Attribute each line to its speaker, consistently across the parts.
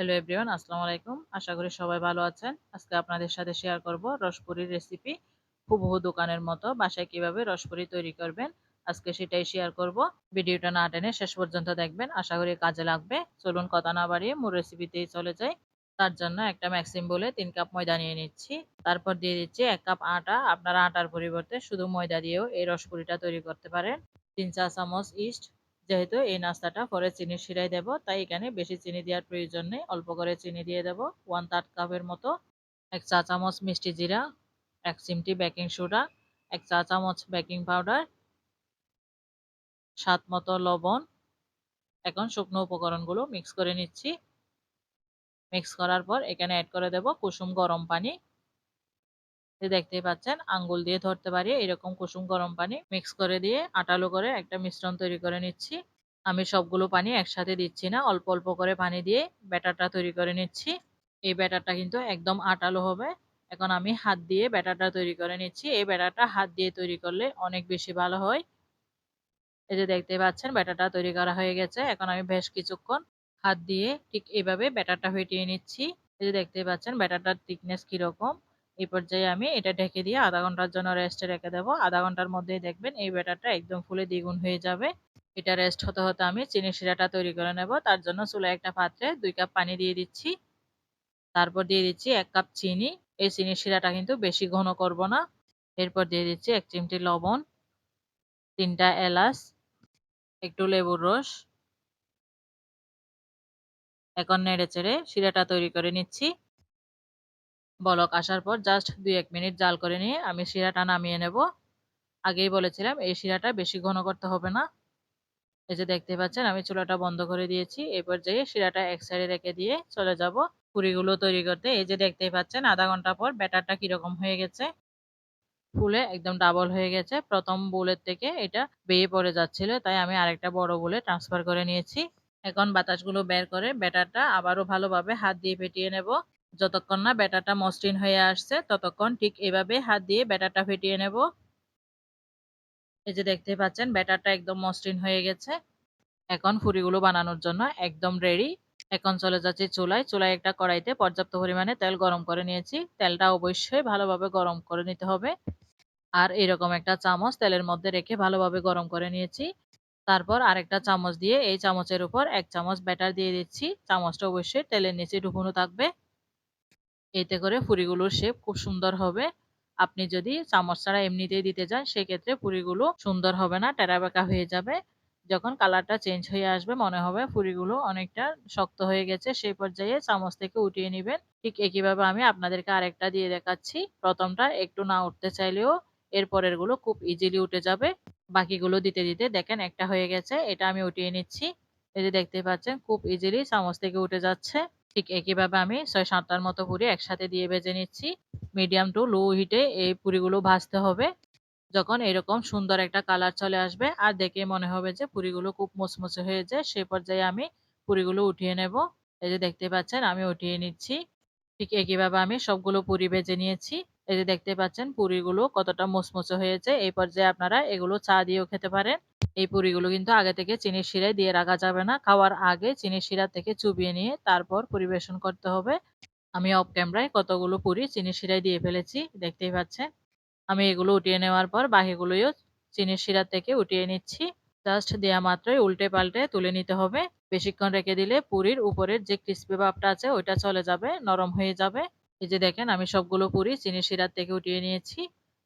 Speaker 1: Hello everyone আসসালামু আলাইকুম আশা করি সবাই ভালো আছেন। আজকে আপনাদের সাথে শেয়ার করব রসপুরির রেসিপি হুবহু দোকানের মতো, বাসায় কীভাবে রসপুরি তৈরি করবেন। আজকে সেটাই শেয়ার করব। ভিডিওটা না টেনে শেষ পর্যন্ত দেখবেন। আশা করি কাজে লাগবে। চলুন কথা না বাড়িয়ে মূল রেসিপিতেই চলে যাই। তার জন্য একটা ম্যাক্সিম বলে তিন কাপ ময়দা নিয়ে নিচ্ছি। তারপর দিয়ে দিচ্ছি এক কাপ আটা। আপনারা আটার পরিবর্তে শুধু ময়দা দিয়েও এই রসপুরিটা তৈরি করতে পারেন। তিন চা চামচ ইস্ট যেহেতু এই নাস্তাটা পরে চিনি শিরাই দেব, তাই এখানে বেশি চিনি দেওয়ার প্রয়োজন নেই। অল্প করে চিনি দিয়ে দেব। ওয়ান থার্ড কাপের মতো এক চা চামচ মিষ্টি জিরা, এক চিমটি বেকিং সোডা এক চা চামচ বেকিং পাউডার স্বাদ মতো লবণ। এখন শুকনো উপকরণগুলো মিক্স করে নিচ্ছি। মিক্স করার পর এখানে অ্যাড করে দেব কুসুম গরম পানি। দেখতেই পাচ্ছেন, আঙ্গুল দিয়ে ধরতে পারি, এরকম কুসুম গরম পানি মিক্স করে দিয়ে আটালো করে একটা মিশ্রণ তৈরি করে নিচ্ছি। আমি সবগুলো পানি একসাথে দিচ্ছি না, অল্প অল্প করে পানি দিয়ে ব্যাটারটা তৈরি করে নিচ্ছি। এই ব্যাটারটা কিন্তু একদম আটালো হবে। এখন আমি হাত দিয়ে ব্যাটারটা তৈরি করে নিচ্ছি। এই ব্যাটারটা হাত দিয়ে তৈরি করলে অনেক বেশি ভালো হয়। এই যে দেখতে পাচ্ছেন, ব্যাটারটা তৈরি করা হয়ে গেছে। এখন আমি বেশ কিছুক্ষণ হাত দিয়ে ঠিক এইভাবে ব্যাটারটা ফেটিয়ে নিচ্ছি। এই যে দেখতে পাচ্ছেন, ব্যাটারটার থিকনেস কীরকম। এই পর্যায়ে আমি এটা ঢেকে দিয়ে আধা ঘণ্টার জন্য রেস্টে রেখে দেবো। আধা ঘণ্টার মধ্যেই দেখবেন এই ব্যাটারটা একদম ফুলে দ্বিগুণ হয়ে যাবে। এটা রেস্ট হতে হতে আমি চিনি শিরাটা তৈরি করে নেব। তার জন্য চুলে একটা পাত্রে দুই কাপ পানি দিয়ে দিচ্ছি। তারপর দিয়ে দিচ্ছি এক কাপ চিনি। এই চিনি শিরাটা কিন্তু বেশি ঘন করব না। এরপর দিয়ে দিচ্ছি এক চিমটি লবণ, তিনটা এলাচ, একটু লেবুর রস, এখন নেড়ে চেড়ে শিরাটা তৈরি করে নিচ্ছি। বলক আসার পর জাস্ট দুই এক মিনিট জাল করে নিয়ে আমি শিরাটা নামিয়ে নেব। আগেই বলেছিলাম এই শিরাটা বেশি ঘন করতে হবে না। এই যে দেখতে পাচ্ছেন, আমি চুলাটা বন্ধ করে দিয়েছি। এই পর্যায়ে শিরাটা এক সাইডে রেখে দিয়ে চলে যাব পুরিগুলো তৈরি করতে। এই যে দেখতেই পাচ্ছেন, আধা ঘণ্টা পর ব্যাটারটা কীরকম হয়ে গেছে। ফুলে একদম ডাবল হয়ে গেছে। প্রথম বোলের থেকে এটা বেয়ে পড়ে যাচ্ছিল, তাই আমি আরেকটা বড় বলে ট্রান্সফার করে নিয়েছি। এখন বাতাসগুলো বের করে ব্যাটারটা আবারও ভালোভাবে হাত দিয়ে ফেটিয়ে নেব। যতক্ষণ না ব্যাটারটা মসৃণ হয়ে আসছে, ততক্ষণ ঠিক এভাবে হাত দিয়ে ব্যাটারটা ফেটিয়ে নেব। এই যে দেখতে পাচ্ছেন ব্যাটারটা একদম মসৃণ হয়ে গেছে। এখন ফুরিগুলো বানানোর জন্য একদম রেডি এখন চলে যাচ্ছি চুলায়। চুলায় একটা কড়াইতে পর্যাপ্ত পরিমাণে তেল গরম করে নিয়েছি। তেলটা অবশ্যই ভালোভাবে গরম করে নিতে হবে। আর এরকম একটা চামচ তেলের মধ্যে রেখে ভালোভাবে গরম করে নিয়েছি। তারপর আরেকটা চামচ দিয়ে এই চামচের উপর এক চামচ ব্যাটার দিয়ে দিচ্ছি। চামচটা অবশ্যই তেলের নিচে ঢুকুনো থাকবে। এতে করে পুরিগুলোর শেপ খুব সুন্দর হবে। আপনি যদি চামচ ছাড়া এমনিতেই দিতে যান সেক্ষেত্রে পুরিগুলো সুন্দর হবে না টেরা বেঁকা হয়ে যাবে। যখন কালারটা চেঞ্জ হয়ে আসবে, মনে হবে পুরিগুলো অনেকটা শক্ত হয়ে গেছে, সেই পর্যায়ে চামচ থেকে উঠিয়ে নেবেন। ঠিক একইভাবে আমি আপনাদেরকে আরেকটা দিয়ে দেখাচ্ছি। প্রথমটা একটু না উঠতে চাইলেও এর পরেরগুলো খুব ইজিলি উঠে যাবে। বাকিগুলো দিতে দিতে দেখেন একটা হয়ে গেছে, এটা আমি উঠিয়ে নিচ্ছি। এই যে দেখতে পাচ্ছেন, খুব ইজিলি চামচ থেকে উঠে যাচ্ছে। ঠিক একইভাবে আমি ছয় সাতটার মতো পুরি একসাথে দিয়ে ভেজে নিচ্ছি। মিডিয়াম টু লো হিটে এই পুরিগুলো ভাজতে হবে। যখন এরকম সুন্দর একটা কালার চলে আসবে আর দেখে মনে হবে যে পুরিগুলো খুব মুচমুচে হয়ে যায়, সে পর্যায়ে আমি পুরিগুলো উঠিয়ে নেব। এই যে দেখতে পাচ্ছেন আমি উঠিয়ে নিচ্ছি। ঠিক একইভাবে আমি সবগুলো পুরি ভেজে নিয়েছি। এই যে দেখতে পাচ্ছেন পুরিগুলো কতটা মুচমুচে হয়েছে। এই পর্যায়ে আপনারা এগুলো চা দিয়েও খেতে পারেন। এই পুরিগুলো কিন্তু আগে থেকে চিনির শিরায় দিয়ে রাখা যাবে না। খাওয়ার আগে চিনির শিরা থেকে চুবিয়ে নিয়ে তারপর পরিবেশন করতে হবে। আমি অফ ক্যামেরায় কতগুলো পুরি চিনির শিরায় দিয়ে ফেলেছি, দেখতেই পাচ্ছেন। আমি এগুলো উঠিয়ে নেওয়ার পর বাকিগুলোও চিনির শিরা থেকে উঠিয়ে নিচ্ছি। জাস্ট দেওয়া মাত্রই উল্টে পাল্টে তুলে নিতে হবে। বেশিক্ষণ রেখে দিলে পুরির উপরের যে ক্রিস্পি ভাবটা আছে, ওইটা চলে যাবে, নরম হয়ে যাবে। এই যে দেখেন, আমি সবগুলো পুরি চিনি শিরার থেকে উঠিয়ে নিয়েছি।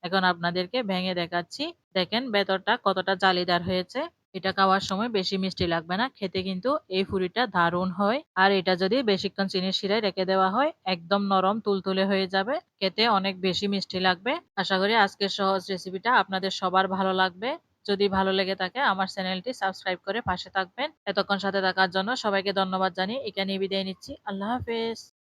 Speaker 1: এখন আপনাদেরকে ভেঙে দেখাচ্ছি। দেখেন ভেতরটা কতটা জালিদার হয়েছে। এটা খাওয়ার সময় বেশি মিষ্টি লাগবে না, খেতে কিন্তু এই ফুরিটা দারুণ হয়। আর এটা যদি বেশিক্ষণ চিনির শিরায় রেখে দেওয়া হয়, একদম নরম তুলতুলে হয়ে যাবে। খেতে অনেক বেশি মিষ্টি লাগবে। আশা করি আজকের সহজ রেসিপিটা আপনাদের সবার ভালো লাগবে। যদি ভালো লেগে থাকে, আমার চ্যানেলটি সাবস্ক্রাইব করে পাশে থাকবেন। এতক্ষণ সাথে থাকার জন্য সবাইকে ধন্যবাদ জানিয়ে এখানে বিদায় নিচ্ছি। আল্লাহ হাফেজ।